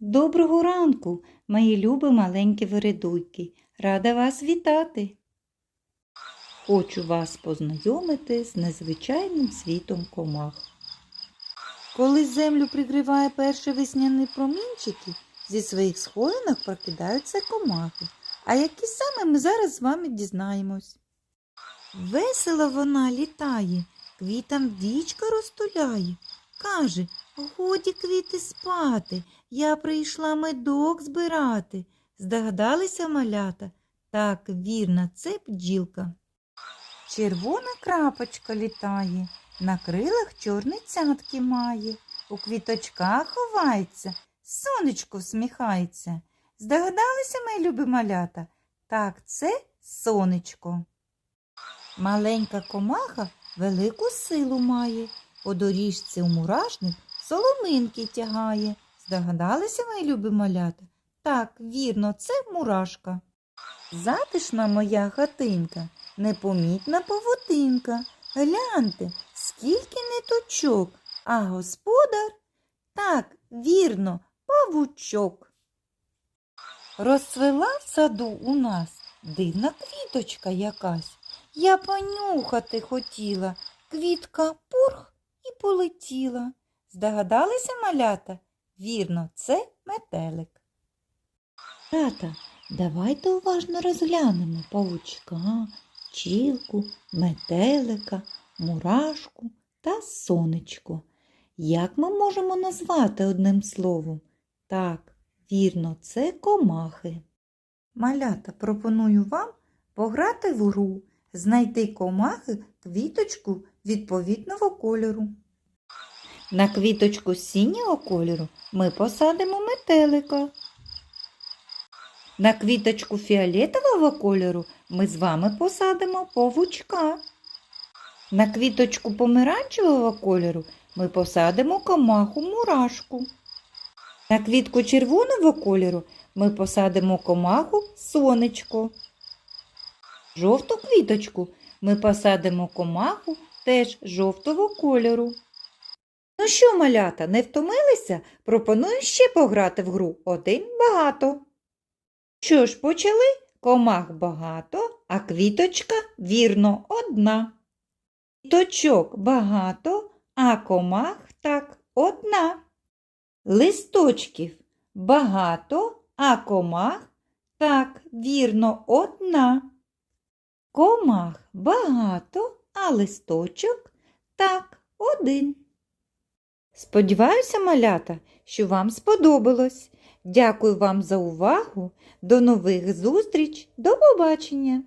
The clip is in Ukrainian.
Доброго ранку, мої любі маленькі вередуйки. Рада вас вітати. Хочу вас познайомити з незвичайним світом комах. Коли землю прикриває перші весняні промінчики, зі своїх схованок прокидаються комахи. А які саме ми зараз з вами дізнаємось. Весело вона літає, квітам вічка розтуляє. Каже, годі квіти спати, я прийшла медок збирати. Здогадалися малята? Так, вірно, це бджілка. Червона крапочка літає, на крилах чорні цятки має, у квіточках ховається, сонечко всміхається. Здогадалися, мої любі малята? Так, це сонечко. Маленька комаха велику силу має, по доріжці у мурашник соломинки тягає. Здогадалися, мої любі малята? Так, вірно, це мурашка. Затишна моя хатинка, непомітна павутинка. Гляньте, скільки ниточок, а господар так, вірно, павучок. Розцвела в саду у нас дивна квіточка якась. Я понюхати хотіла, квітка пурх і полетіла. Здогадалися малята? Вірно, це метелик. Тата, давайте уважно розглянемо павучка, чілку, метелика, мурашку та сонечко. Як ми можемо назвати одним словом? Так, вірно, це комахи. Малята, пропоную вам пограти в гру, знайти комахи квіточку відповідного кольору. На квіточку синього кольору ми посадимо метелика. На квіточку фіолетового кольору ми з вами посадимо павучка. На квіточку помаранчевого кольору ми посадимо комаху мурашку. На квітку червоного кольору ми посадимо комаху сонечко. Жовту квіточку ми посадимо комаху теж жовтого кольору. Ну що, малята, не втомилися? Пропоную ще пограти в гру один багато. Що ж, почали? Комах багато, а квіточка вірно одна. Квіточок багато, а комах так одна. Листочків багато, а комах так вірно одна. Комах багато, а листочок так один. Сподіваюся, малята, що вам сподобалось. Дякую вам за увагу. До нових зустріч. До побачення!